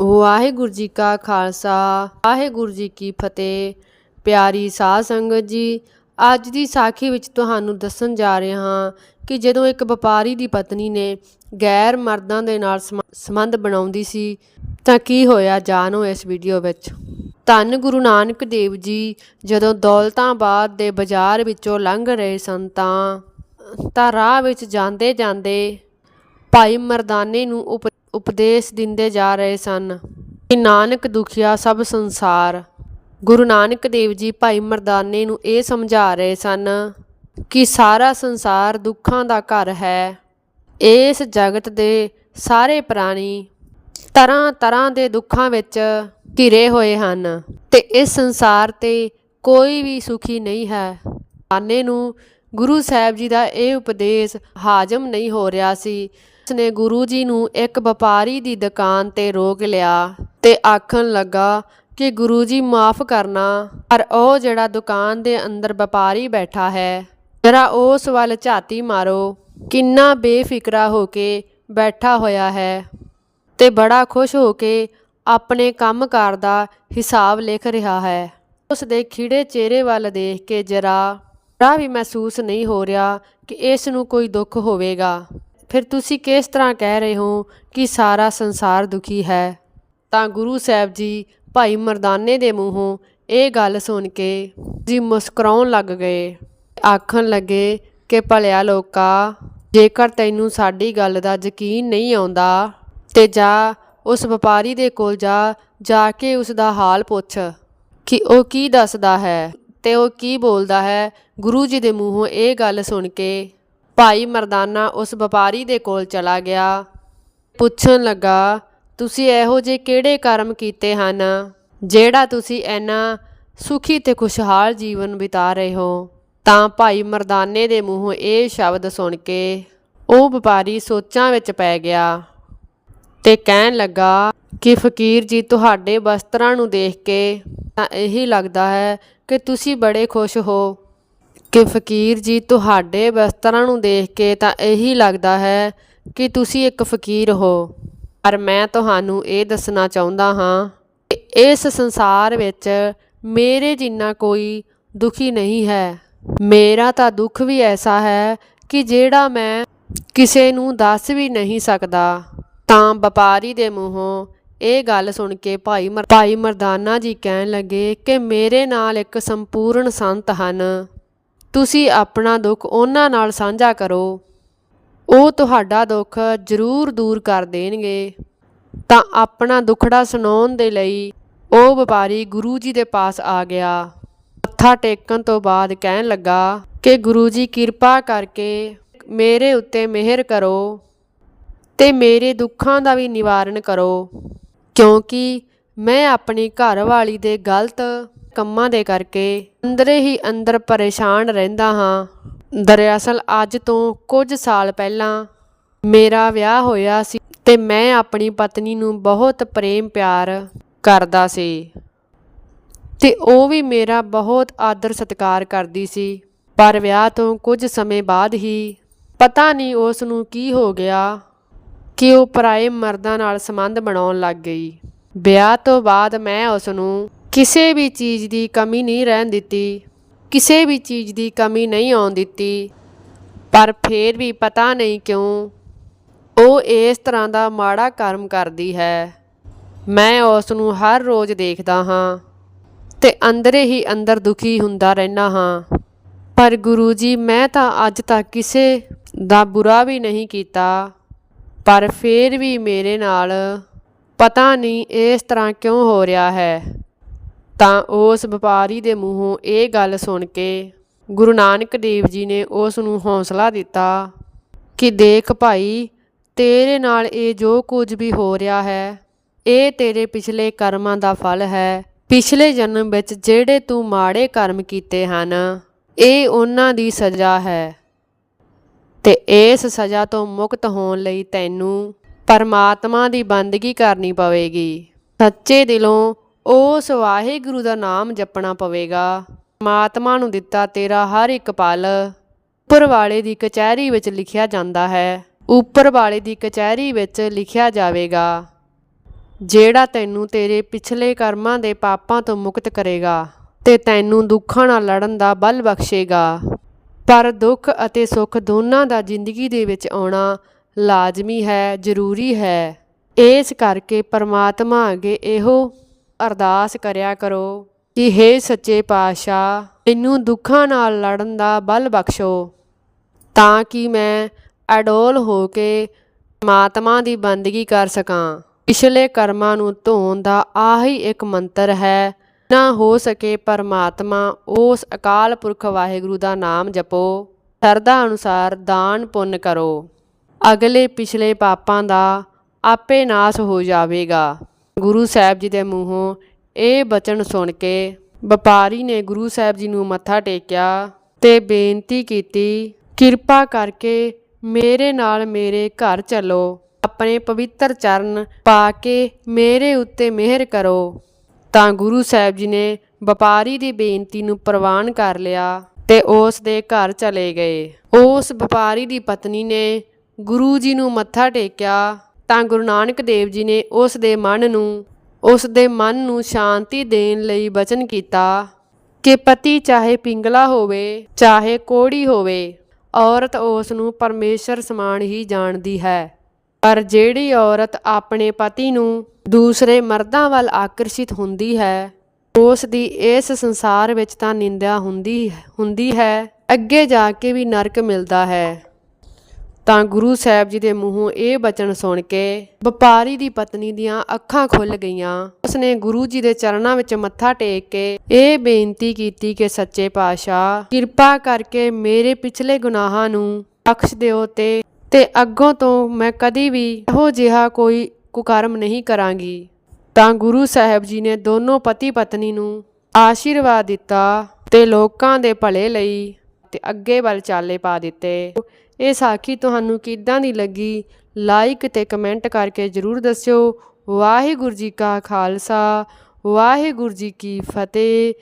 ਵਾਹਿਗੁਰੂ ਜੀ ਕਾ ਖਾਲਸਾ, ਵਾਹਿਗੁਰੂ ਜੀ ਕੀ ਫਤਿਹ। ਪਿਆਰੀ ਸਾਧ ਸੰਗਤ ਜੀ, ਅੱਜ ਦੀ ਸਾਖੀ ਵਿੱਚ ਤੁਹਾਨੂੰ ਦੱਸਣ ਜਾ ਰਹੇ ਹਾਂ ਕਿ ਜਦੋਂ ਇੱਕ ਵਪਾਰੀ ਦੀ ਪਤਨੀ ਨੇ ਗੈਰ ਮਰਦਾਂ ਦੇ ਨਾਲ ਸਮ- ਸੰਬੰਧ ਬਣਾਉਂਦੀ ਸੀ, ਤਾਂ ਕੀ ਹੋਇਆ ਜਾਣੋ ਇਸ ਵੀਡੀਓ ਵਿੱਚ। ਧੰਨ ਗੁਰੂ ਨਾਨਕ ਦੇਵ ਜੀ, ਜਦੋਂ ਦੌਲਤਾਬਾਦ ਦੇ ਬਾਜ਼ਾਰ ਵਿੱਚੋਂ ਲੰਘ ਰਹੇ ਸਨ ਤਾਂ ਤਾਂ ਰਾਹ ਵਿੱਚ ਜਾਂਦੇ ਜਾਂਦੇ ਭਾਈ ਮਰਦਾਨੇ ਨੂੰ ਉਪ ਉਪਦੇਸ਼ ਦਿੰਦੇ ਜਾ ਰਹੇ ਸਨ। ਕਿ ਨਾਨਕ ਦੁਖੀਆ ਸਭ ਸੰਸਾਰ। ਗੁਰੂ ਨਾਨਕ ਦੇਵ ਜੀ ਭਾਈ ਮਰਦਾਨੇ ਨੂੰ ਇਹ ਸਮਝਾ ਰਹੇ ਸਨ ਕਿ ਸਾਰਾ ਸੰਸਾਰ ਦੁੱਖਾਂ ਦਾ ਘਰ ਹੈ। ਇਸ ਜਗਤ ਦੇ ਸਾਰੇ ਪ੍ਰਾਣੀ ਤਰ੍ਹਾਂ ਤਰ੍ਹਾਂ ਦੇ ਦੁੱਖਾਂ ਵਿੱਚ ਘਿਰੇ ਹੋਏ ਹਨ ਤੇ ਇਸ ਸੰਸਾਰ ਤੇ ਕੋਈ ਵੀ ਸੁਖੀ ਨਹੀਂ ਹੈ। ਆਨੇ ਨੂੰ ਗੁਰੂ ਸਾਹਿਬ ਜੀ ਦਾ ਇਹ ਉਪਦੇਸ਼ ਹਾਜ਼ਮ ਨਹੀਂ ਹੋ ਰਿਹਾ ਸੀ ਉਸਨੇ ਗੁਰੂ ਜੀ ਨੂੰ ਇੱਕ ਵਪਾਰੀ ਦੀ ਦੁਕਾਨ ਤੇ ਰੋਕ ਲਿਆ ਤੇ ਆਖਣ ਲੱਗਾ ਕਿ ਗੁਰੂ ਜੀ ਮਾਫ ਕਰਨਾ, ਪਰ ਉਹ ਜਿਹੜਾ ਦੁਕਾਨ ਦੇ ਅੰਦਰ ਵਪਾਰੀ ਬੈਠਾ ਹੈ, ਜਰਾ ਉਸ ਵੱਲ ਝਾਤੀ ਮਾਰੋ। ਕਿੰਨਾ ਬੇਫਿਕਰਾ ਹੋ ਕੇ ਬੈਠਾ ਹੋਇਆ ਹੈ ਤੇ ਬੜਾ ਖੁਸ਼ ਹੋ ਕੇ ਆਪਣੇ ਕੰਮਕਾਰ ਦਾ ਹਿਸਾਬ ਲਿਖ ਰਿਹਾ ਹੈ। ਉਸ ਦੇ ਖਿੜੇ ਚਿਹਰੇ ਵੱਲ ਦੇਖ ਕੇ ਜਰਾ ਜਰਾ ਵੀ ਮਹਿਸੂਸ ਨਹੀਂ ਹੋ ਰਿਹਾ ਕਿ ਇਸ ਨੂੰ ਕੋਈ ਦੁੱਖ ਹੋਵੇਗਾ। ਫਿਰ ਤੁਸੀਂ ਕਿਸ ਤਰ੍ਹਾਂ ਕਹਿ ਰਹੇ ਹੋ ਕਿ ਸਾਰਾ ਸੰਸਾਰ ਦੁਖੀ ਹੈ? ਤਾਂ ਗੁਰੂ ਸਾਹਿਬ ਜੀ ਭਾਈ ਮਰਦਾਨੇ ਦੇ ਮੂੰਹੋਂ ਇਹ ਗੱਲ ਸੁਣ ਕੇ ਜੀ ਮੁਸਕਰਾਉਣ ਲੱਗ ਗਏ। ਆਖਣ ਲੱਗੇ ਕਿ ਭਲਿਆ ਲੋਕਾ, ਜੇਕਰ ਤੈਨੂੰ ਸਾਡੀ ਗੱਲ ਦਾ ਯਕੀਨ ਨਹੀਂ ਆਉਂਦਾ, ਤੇ ਜਾ ਉਸ ਵਪਾਰੀ ਦੇ ਕੋਲ ਜਾ ਜਾ ਕੇ ਉਸ ਦਾ ਹਾਲ ਪੁੱਛ ਕਿ ਉਹ ਕੀ ਦੱਸਦਾ ਹੈ ਤੇ ਉਹ ਕੀ ਬੋਲਦਾ ਹੈ। ਗੁਰੂ ਜੀ ਦੇ ਮੂੰਹੋਂ ਇਹ ਗੱਲ ਸੁਣ ਕੇ ਭਾਈ ਮਰਦਾਨਾ ਉਸ ਵਪਾਰੀ ਦੇ ਕੋਲ ਚਲਾ ਗਿਆ। ਪੁੱਛਣ ਲੱਗਾ, ਤੁਸੀਂ ਇਹੋ ਜਿਹੇ ਕਿਹੜੇ ਕਰਮ ਕੀਤੇ ਹਨ, ਜਿਹੜਾ ਤੁਸੀਂ ਇੰਨਾ ਸੁਖੀ ਤੇ ਖੁਸ਼ਹਾਲ ਜੀਵਨ ਬਿਤਾ ਰਹੇ ਹੋ? ਤਾਂ ਭਾਈ ਮਰਦਾਨੇ ਦੇ ਮੂੰਹੋਂ ਇਹ ਸ਼ਬਦ ਸੁਣ ਕੇ ਉਹ ਵਪਾਰੀ ਸੋਚਾਂ ਵਿੱਚ ਪੈ ਗਿਆ ਤੇ ਕਹਿਣ ਲੱਗਾ, ਕਿ ਫਕੀਰ ਜੀ, ਤੁਹਾਡੇ ਵਸਤਰਾਂ ਨੂੰ ਦੇਖ ਕੇ ਤਾਂ ਇਹੀ ਲੱਗਦਾ ਹੈ ਕਿ ਤੁਸੀਂ ਬੜੇ ਖੁਸ਼ ਹੋ। ਕਿ ਫਕੀਰ ਜੀ ਤੁਹਾਡੇ ਵਸਤਰਾਂ ਨੂੰ ਦੇਖ ਕੇ ਤਾਂ ਇਹੀ ਲੱਗਦਾ ਹੈ ਕਿ ਤੁਸੀਂ ਇੱਕ ਫਕੀਰ ਹੋ। ਪਰ ਮੈਂ ਤੁਹਾਨੂੰ ਇਹ ਦੱਸਣਾ ਚਾਹੁੰਦਾ ਹਾਂ ਕਿ ਇਸ ਸੰਸਾਰ ਵਿੱਚ ਮੇਰੇ ਜਿੰਨਾ ਕੋਈ ਦੁਖੀ ਨਹੀਂ ਹੈ, ਮੇਰਾ ਤਾਂ ਦੁੱਖ ਵੀ ਐਸਾ ਹੈ ਕਿ ਜਿਹੜਾ ਮੈਂ ਕਿਸੇ ਨੂੰ ਦੱਸ ਵੀ ਨਹੀਂ ਸਕਦਾ। ਤਾਂ ਵਪਾਰੀ ਦੇ ਮੂੰਹੋਂ ਇਹ ਗੱਲ ਸੁਣ ਕੇ ਭਾਈ ਮਰ, ਭਾਈ ਮਰਦਾਨਾ ਜੀ ਕਹਿਣ ਲੱਗੇ ਕਿ ਮੇਰੇ ਨਾਲ ਇੱਕ ਸੰਪੂਰਨ ਸੰਤ ਹਨ। ਤੁਸੀਂ ਆਪਣਾ ਦੁੱਖ ਉਹਨਾਂ ਨਾਲ ਸਾਂਝਾ ਕਰੋ। ਉਹ ਤੁਹਾਡਾ ਦੁੱਖ ਜ਼ਰੂਰ ਦੂਰ ਕਰ ਦੇਣਗੇ। ਤਾਂ ਆਪਣਾ ਦੁੱਖੜਾ ਸੁਣਾਉਣ ਦੇ ਲਈ ਉਹ ਵਪਾਰੀ ਗੁਰੂ ਜੀ ਦੇ ਪਾਸ ਆ ਗਿਆ। ਮੱਥਾ ਟੇਕਣ ਤੋਂ ਬਾਅਦ ਕਹਿਣ ਲੱਗਾ ਕਿ ਗੁਰੂ ਜੀ ਕਿਰਪਾ ਕਰਕੇ ਮੇਰੇ ਉੱਤੇ ਮਿਹਰ ਕਰੋ ਤੇ ਮੇਰੇ ਦੁੱਖਾਂ ਦਾ ਵੀ ਨਿਵਾਰਨ ਕਰੋ। ਕਿਉਂਕਿ ਮੈਂ ਆਪਣੀ ਘਰ ਵਾਲੀ ਦੇ ਗਲਤ ਕੰਮਾਂ ਦੇ ਕਰਕੇ ਅੰਦਰੇ ਹੀ ਅੰਦਰ ਪਰੇਸ਼ਾਨ ਰਹਿੰਦਾ ਹਾਂ। ਦਰਅਸਲ ਅੱਜ ਤੋਂ ਕੁਝ ਸਾਲ ਪਹਿਲਾਂ ਮੇਰਾ ਵਿਆਹ ਹੋਇਆ ਸੀ ਤੇ ਮੈਂ ਆਪਣੀ ਪਤਨੀ ਨੂੰ ਬਹੁਤ ਪ੍ਰੇਮ ਪਿਆਰ ਕਰਦਾ ਸੀ ਤੇ ਉਹ ਵੀ ਮੇਰਾ ਬਹੁਤ ਆਦਰ ਸਤਿਕਾਰ ਕਰਦੀ ਸੀ। ਪਰ ਵਿਆਹ ਤੋਂ ਕੁਝ ਸਮੇਂ ਬਾਅਦ ਹੀ ਪਤਾ ਨਹੀਂ ਉਸ ਨੂੰ ਕੀ ਹੋ ਗਿਆ ਕਿ ਉਹ ਪਰਾਏ ਮਰਦਾਂ ਨਾਲ ਸੰਬੰਧ ਬਣਾਉਣ ਲੱਗ ਗਈ। ਵਿਆਹ ਤੋਂ ਬਾਅਦ ਮੈਂ ਉਸ ਨੂੰ ਕਿਸੇ ਵੀ ਚੀਜ਼ ਦੀ ਕਮੀ ਨਹੀਂ ਰਹਿਣ ਦਿੱਤੀ, ਕਿਸੇ ਵੀ ਚੀਜ਼ ਦੀ ਕਮੀ ਨਹੀਂ ਆਉਣ ਦਿੱਤੀ। ਪਰ ਫੇਰ ਵੀ ਪਤਾ ਨਹੀਂ ਕਿਉਂ, ਉਹ ਇਸ ਤਰ੍ਹਾਂ ਦਾ ਮਾੜਾ ਕਰਮ ਕਰਦੀ ਹੈ। ਮੈਂ ਉਸ ਨੂੰ ਹਰ ਰੋਜ਼ ਦੇਖਦਾ ਹਾਂ ਤੇ ਅੰਦਰੇ ਹੀ ਅੰਦਰ ਦੁਖੀ ਹੁੰਦਾ ਰਹਿਣਾ ਹਾਂ। ਪਰ ਗੁਰੂ ਜੀ, ਮੈਂ ਤਾਂ ਅੱਜ ਤੱਕ ਕਿਸੇ ਦਾ ਬੁਰਾ ਵੀ ਨਹੀਂ ਕੀਤਾ, ਪਰ ਫੇਰ ਵੀ ਮੇਰੇ ਨਾਲ ਪਤਾ ਨਹੀਂ ਇਸ ਤਰ੍ਹਾਂ ਕਿਉਂ ਹੋ ਰਿਹਾ ਹੈ। ਤਾਂ ਉਸ ਵਪਾਰੀ ਦੇ ਮੂੰਹੋਂ ਇਹ ਗੱਲ ਸੁਣ ਕੇ ਗੁਰੂ ਨਾਨਕ ਦੇਵ ਜੀ ਨੇ ਉਸ ਨੂੰ ਹੌਸਲਾ ਦਿੱਤਾ ਕਿ ਦੇਖ ਭਾਈ, ਤੇਰੇ ਨਾਲ ਇਹ ਜੋ ਕੁਝ ਵੀ ਹੋ ਰਿਹਾ ਹੈ, ਇਹ ਤੇਰੇ ਪਿਛਲੇ ਕਰਮਾਂ ਦਾ ਫਲ ਹੈ। ਪਿਛਲੇ ਜਨਮ ਵਿੱਚ ਜਿਹੜੇ ਤੂੰ ਮਾੜੇ ਕਰਮ ਕੀਤੇ ਹਨ, ਇਹ ਉਹਨਾਂ ਦੀ ਸਜ਼ਾ ਹੈ। ਤੇ ਇਸ ਸਜ਼ਾ ਤੋਂ ਮੁਕਤ ਹੋਣ ਲਈ ਤੈਨੂੰ ਪਰਮਾਤਮਾ ਦੀ ਬੰਦਗੀ ਕਰਨੀ ਪਵੇਗੀ। ਸੱਚੇ ਦਿਲੋਂ ਉਸ ਵਾਹਿਗੁਰੂ ਦਾ ਨਾਮ ਜਪਣਾ ਪਵੇਗਾ। ਪਰਮਾਤਮਾ ਨੂੰ ਦਿੱਤਾ ਤੇਰਾ ਹਰ ਇੱਕ ਪਲ। ਉੱਪਰ ਵਾਲੇ ਦੀ ਕਚਹਿਰੀ ਵਿੱਚ ਲਿਖਿਆ ਜਾਂਦਾ ਹੈ। ਉੱਪਰ ਵਾਲੇ ਦੀ ਕਚਹਿਰੀ ਵਿੱਚ ਲਿਖਿਆ ਜਾਵੇਗਾ, ਜਿਹੜਾ ਤੈਨੂੰ ਤੇਰੇ ਪਿਛਲੇ ਕਰਮਾਂ ਦੇ ਪਾਪਾਂ ਤੋਂ ਮੁਕਤ ਕਰੇਗਾ ਤੇ ਤੈਨੂੰ ਦੁੱਖਾਂ ਨਾਲ ਲੜਨ ਦਾ ਬਲ ਬਖਸ਼ੇਗਾ। ਪਰ ਦੁੱਖ ਅਤੇ ਸੁੱਖ ਦੋਨਾਂ ਦਾ ਜ਼ਿੰਦਗੀ ਦੇ ਵਿੱਚ ਆਉਣਾ ਲਾਜ਼ਮੀ ਹੈ, ਜ਼ਰੂਰੀ ਹੈ। ਇਸ ਕਰਕੇ ਪਰਮਾਤਮਾ ਅੱਗੇ ਇਹੋ ਅਰਦਾਸ ਕਰਿਆ ਕਰੋ ਕਿ ਹੇ ਸੱਚੇ ਪਾਤਸ਼ਾਹ, ਮੈਨੂੰ ਦੁੱਖਾਂ ਨਾਲ ਲੜਨ ਦਾ ਬਲ ਬਖਸ਼ੋ, ਤਾਂ ਕਿ ਮੈਂ ਅਡੋਲ ਹੋ ਕੇ ਪਰਮਾਤਮਾ ਦੀ ਬੰਦਗੀ ਕਰ ਸਕਾਂ। ਪਿਛਲੇ ਕਰਮਾਂ ਨੂੰ ਧੋਣ ਦਾ ਆਹੀ ਇੱਕ ਮੰਤਰ ਹੈ, ਨਾ ਹੋ ਸਕੇ ਪਰਮਾਤਮਾ ਉਸ ਅਕਾਲ ਪੁਰਖ ਵਾਹਿਗੁਰੂ ਦਾ ਨਾਮ ਜਪੋ। ਸਰਦਾ ਅਨੁਸਾਰ ਦਾਨ ਪੁੰਨ ਕਰੋ। ਅਗਲੇ ਪਿਛਲੇ ਪਾਪਾਂ ਦਾ ਆਪੇ ਨਾਸ ਹੋ ਜਾਵੇਗਾ। ਗੁਰੂ ਸਾਹਿਬ ਜੀ ਦੇ ਮੂੰਹੋਂ ਇਹ ਬਚਨ ਸੁਣ ਕੇ ਵਪਾਰੀ ਨੇ ਗੁਰੂ ਸਾਹਿਬ ਜੀ ਨੂੰ ਮੱਥਾ ਟੇਕਿਆ ਤੇ ਬੇਨਤੀ ਕੀਤੀ, ਕਿਰਪਾ ਕਰਕੇ ਮੇਰੇ ਨਾਲ ਮੇਰੇ ਘਰ ਚੱਲੋ, ਆਪਣੇ ਪਵਿੱਤਰ ਚਰਨ ਪਾ ਕੇ ਮੇਰੇ ਉੱਤੇ ਮਿਹਰ ਕਰੋ। ਤਾਂ ਗੁਰੂ ਸਾਹਿਬ ਜੀ ਨੇ ਵਪਾਰੀ ਦੀ ਬੇਨਤੀ ਨੂੰ ਪ੍ਰਵਾਨ ਕਰ ਲਿਆ ਤੇ ਉਸ ਦੇ ਘਰ ਚਲੇ ਗਏ। ਉਸ ਵਪਾਰੀ ਦੀ ਪਤਨੀ ਨੇ ਗੁਰੂ ਜੀ ਨੂੰ ਮੱਥਾ ਟੇਕਿਆ ਤਾਂ ਗੁਰੂ ਨਾਨਕ ਦੇਵ ਜੀ ਨੇ ਉਸ ਦੇ ਮਨ ਨੂੰ, ਉਸ ਦੇ ਮਨ ਨੂੰ ਸ਼ਾਂਤੀ ਦੇਣ ਲਈ ਬਚਨ ਕੀਤਾ ਕਿ ਪਤੀ ਚਾਹੇ ਪਿੰਗਲਾ ਹੋਵੇ, ਚਾਹੇ ਕੋੜੀ ਹੋਵੇ, ਔਰਤ ਉਸ ਨੂੰ ਪਰਮੇਸ਼ਰ ਸਮਾਨ ਹੀ ਜਾਣਦੀ ਹੈ। ਪਰ ਜਿਹੜੀ ਔਰਤ ਆਪਣੇ ਪਤੀ ਨੂੰ ਦੂਸਰੇ ਮਰਦਾਂ ਵੱਲ ਆਕਰਸ਼ਿਤ ਹੁੰਦੀ ਹੈ, ਉਸ ਦੀ ਇਸ ਸੰਸਾਰ ਵਿੱਚ ਤਾਂ ਨਿੰਦਿਆ ਹੁੰਦੀ ਹੁੰਦੀ ਹੈ, ਅੱਗੇ ਜਾ ਕੇ ਵੀ ਨਰਕ ਮਿਲਦਾ ਹੈ। ਤਾਂ ਗੁਰੂ ਸਾਹਿਬ ਜੀ ਦੇ ਮੂੰਹੋਂ ਇਹ ਬਚਨ ਸੁਣ ਕੇ ਵਪਾਰੀ ਦੀ ਪਤਨੀ ਦੀਆਂ ਅੱਖਾਂ ਖੁੱਲ ਗਈਆਂ। ਉਸਨੇ ਗੁਰੂ ਜੀ ਦੇ ਚਰਨਾਂ ਵਿੱਚ ਮੱਥਾ ਟੇਕ ਕੇ ਇਹ ਬੇਨਤੀ ਕੀਤੀ ਕਿ, ਸੱਚੇ ਪਾਤਸ਼ਾਹ, ਕਿਰਪਾ ਕਰਕੇ ਮੇਰੇ ਪਿਛਲੇ ਗੁਨਾਹਾਂ ਨੂੰ ਬਖਸ਼ ਦਿਓ ਤੇ ਤੇ ਅੱਗੋਂ ਤੋਂ ਮੈਂ ਕਦੀ ਵੀ ਇਹੋ ਜਿਹਾ ਕੋਈ ਕੁਕਰਮ ਨਹੀਂ ਕਰਾਂਗੀ। ਤਾਂ ਗੁਰੂ ਸਾਹਿਬ ਜੀ ਨੇ ਦੋਨੋਂ ਪਤੀ ਪਤਨੀ ਨੂੰ ਆਸ਼ੀਰਵਾਦ ਦਿੱਤਾ ਤੇ ਲੋਕਾਂ ਦੇ ਭਲੇ ਲਈ ਤੇ ਅੱਗੇ ਵੱਲ ਚਾਲੇ ਪਾ ਦਿੱਤੇ। ਇਹ ਸਾਖੀ ਤੁਹਾਨੂੰ ਕਿੱਦਾਂ ਦੀ ਲੱਗੀ? ਲਾਈਕ ਤੇ ਕਮੈਂਟ ਕਰਕੇ ਜਰੂਰ ਦੱਸਿਓ। ਵਾਹਿਗੁਰੂ ਜੀ ਕਾ ਖਾਲਸਾ, ਵਾਹਿਗੁਰੂ ਜੀ ਕੀ ਫਤਿਹ।